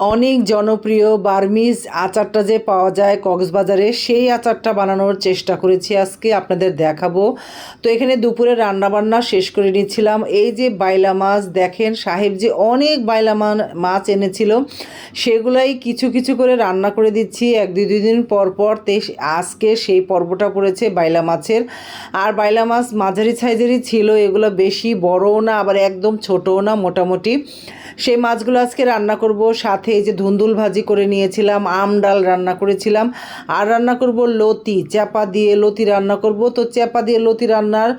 অনেক জনপ্রিয় বার্মিজ আচারটা যে পাওয়া যায় কক্সবাজারে, সেই আচারটা বানানোর চেষ্টা করেছি আজকে, আপনাদের দেখাবো। তো এখানে দুপুরে রান্নাবান্না শেষ করে নিচ্ছিলাম। এই যে বাইলা মাছ, দেখেন সাহেব যে অনেক বাইলা মাছ এনেছিল, সেগুলাই কিছু কিছু করে রান্না করে দিচ্ছি। এক, দুই দুই দিন পর পর আজকে সেই পর্বটা পড়েছে বাইলা মাছের। আর বাইলা মাছ মাঝারি সাইজেরই ছিল, এগুলো বেশি বড়ও না, আবার একদম ছোটও না, মোটামুটি। সেই মাছগুলো আজকে রান্না করব। সাথে যে ধুন্দুল ভাজি করে নিয়েছিলাম, আম ডাল রান্না করেছিলাম। আর রান্না করব লতি চাপা দিয়ে লতি রান্না করব। তো চাপা দিয়ে লতি রান্নার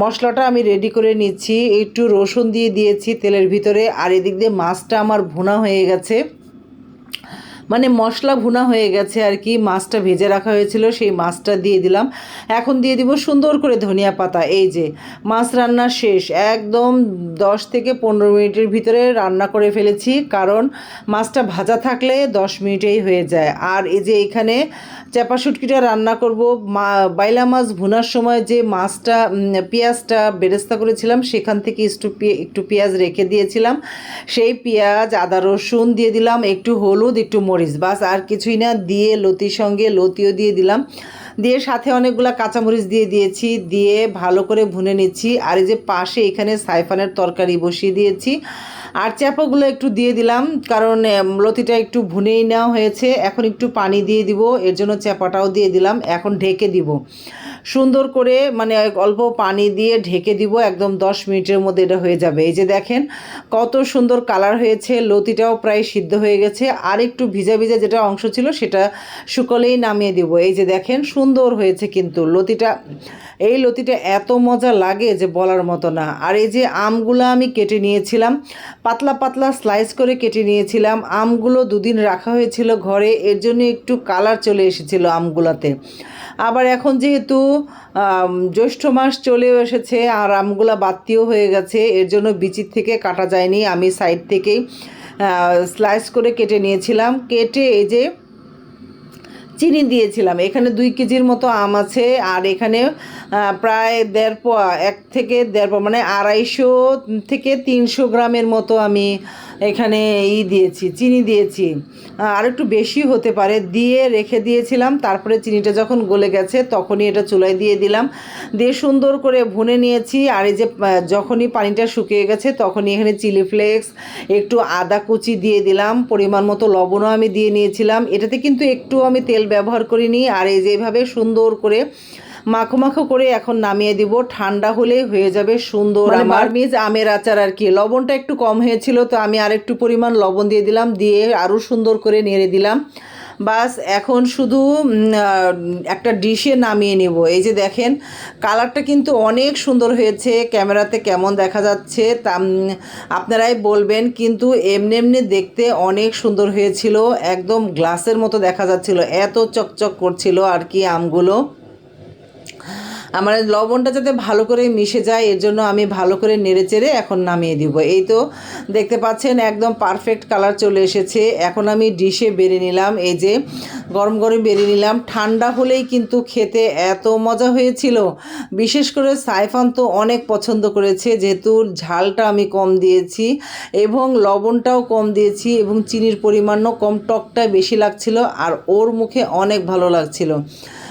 মশলাটা আমি রেডি করে নিচ্ছি। একটু রসুন দিয়ে দিয়েছি তেলের ভিতরে। আর এদিক দিয়ে মাছটা আমার ভুনা হয়ে গেছে। মানে মশলা ভুনা হয়ে গেছে আর কি, মাছটা ভেজে রাখা হয়েছিল, সেই মাছটা দিয়ে দিলাম। এখন দিয়ে দিব সুন্দর করে ধনিয়া পাতা, এই যে মাছ রান্না শেষ। একদম দশ থেকে পনেরো মিনিটের ভিতরে রান্না করে ফেলেছি, কারণ মাছটা ভাজা থাকলে দশ মিনিটেই হয়ে যায়। আর এই যে এখানে চাপা শুটকিটা রান্না করব, মা, বাইলা মাছ ভুনার সময় যে মাছটা পেঁয়াজটা বেরেস্তা করেছিলাম, সেখান থেকে একটু একটু পেঁয়াজ রেখে দিয়েছিলাম। সেই পেঁয়াজ, আদা, রসুন দিয়ে দিলাম, একটু হলুদ, একটু মরিচ। বাস, আর কিছুই না, দিয়ে লতির সঙ্গে লতিও দিয়ে দিলাম। দিয়ে সাথে অনেকগুলো কাঁচামরিচ দিয়ে দিয়েছি। দিয়ে ভালো করে ভুনে নিচ্ছি। আর এই যে পাশে এখানে সাইফানের তরকারি বসিয়ে দিয়েছি। আর চাপাগুলো একটু দিয়ে দিলাম, কারণ লতিটা একটু ভুনেই নেওয়া হয়েছে। এখন একটু পানি দিয়ে দিব, এর জন্য চাপাটাও দিয়ে দিলাম। এখন ঢেকে দিব। সুন্দর করে মানে অল্প পানি দিয়ে ঢেকে দিব, একদম দশ মিনিটের মধ্যে এটা হয়ে যাবে। এই যে দেখেন কত সুন্দর কালার হয়েছে, লতিটাও প্রায় সিদ্ধ হয়ে গেছে। আর একটু ভিজা ভিজা যেটা অংশ ছিল সেটা শুকলেই নামিয়ে দিব। এই যে দেখেন সুন্দর হয়েছে কিন্তু লতিটা। এই লতিটা এত মজা লাগে যে বলার মতো না। আর এই যে আমগুলো আমি কেটে নিয়েছিলাম, পাতলা পাতলা স্লাইস করে কেটে নিয়েছিলাম। আমগুলো দুদিন রাখা হয়েছিল ঘরে, এর জন্য একটু কালার চলে এসেছিল আমগুলোতে। আবার এখন যেহেতু জ্যৈষ্ঠ মাস চলেও এসেছে আর আমগুলা বাড়তিও হয়ে গেছে। এর জন্য বিচির থেকে কাটা যায়নি। আমি সাইড থেকেই স্লাইস করে কেটে নিয়েছিলাম। কেটে এই যে চিনি দিয়েছিলাম। এখানে দুই কেজির মতো আম আছে আর এখানে প্রায় দেড় পোয়া এক থেকে দেড় পোয়া মানে আড়াইশো থেকে তিনশো গ্রামের মতো আমি এখানে ই দিয়েছি, চিনি দিয়েছি। আর একটু বেশি হতে পারে, দিয়ে রেখে দিয়েছিলাম। তারপরে চিনিটা যখন গলে গেছে, তখনই এটা চুলায় দিয়ে দিলাম। দিয়ে সুন্দর করে ভুনে নিয়েছি। আর এই যে যখনই পানিটা শুকিয়ে গেছে, তখনই এখানে চিলি ফ্লেক্স, একটু আদা কুচি দিয়ে দিলাম। পরিমাণ মতো লবণও আমি দিয়ে নিয়েছিলাম। এটাতে কিন্তু একটু আমি তেল ব্যবহার করিনি আর এই যেভাবে সুন্দর করে মাখো মাখো করে এখন নামিয়ে দিব ঠান্ডা হলে হয়ে যাবে সুন্দর মানে আমার। মিজ আমের আচার আর কি। লবণটা একটু কম হয়েছিল তো আমি আর একটু পরিমাণ লবণ দিয়ে দিলাম দিয়ে আরও সুন্দর করে নেড়ে দিলাম। বাস এখন শুধু একটা ডিশে নামিয়ে নেব। এই যে দেখেন, কালারটা কিন্তু অনেক সুন্দর হয়েছে। ক্যামেরাতে কেমন দেখা যাচ্ছে তা আপনারাই বলবেন। কিন্তু এমনি এমনি দেখতে অনেক সুন্দর হয়েছিল। একদম গ্লাসের মতো দেখা যাচ্ছিল। এত চকচক করছিল আর কি আমগুলো। আমার লবণটা যাতে ভালো করে মিশে যায়, এর জন্য আমি ভালো করে নেড়ে চেড়ে এখন নামিয়ে দিব। এই তো দেখতে পাচ্ছেন একদম পারফেক্ট কালার চলে এসেছে। এখন আমি ডিশে বেড়ে নিলাম, এই যে গরম গরম বেড়ে নিলাম। ঠান্ডা হলেই কিন্তু খেতে এত মজা হয়েছিল। বিশেষ করে সাইফান তো অনেক পছন্দ করেছে, যেহেতু ঝালটা আমি কম দিয়েছি এবং লবণটাও কম দিয়েছি এবং চিনির পরিমাণও কম, টকটা বেশি লাগছিল আর ওর মুখে অনেক ভালো লাগছিল।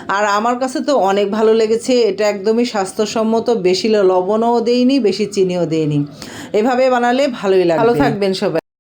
আর আমার কাছে তো অনেক ভালো লেগেছে, এটা একদমই স্বাস্থ্যসম্মত, বেশি লবণও দেয়নি বেশি চিনিও দেয়নি এভাবে বানালে ভালোই লাগে ভালো থাকবেন সবাই।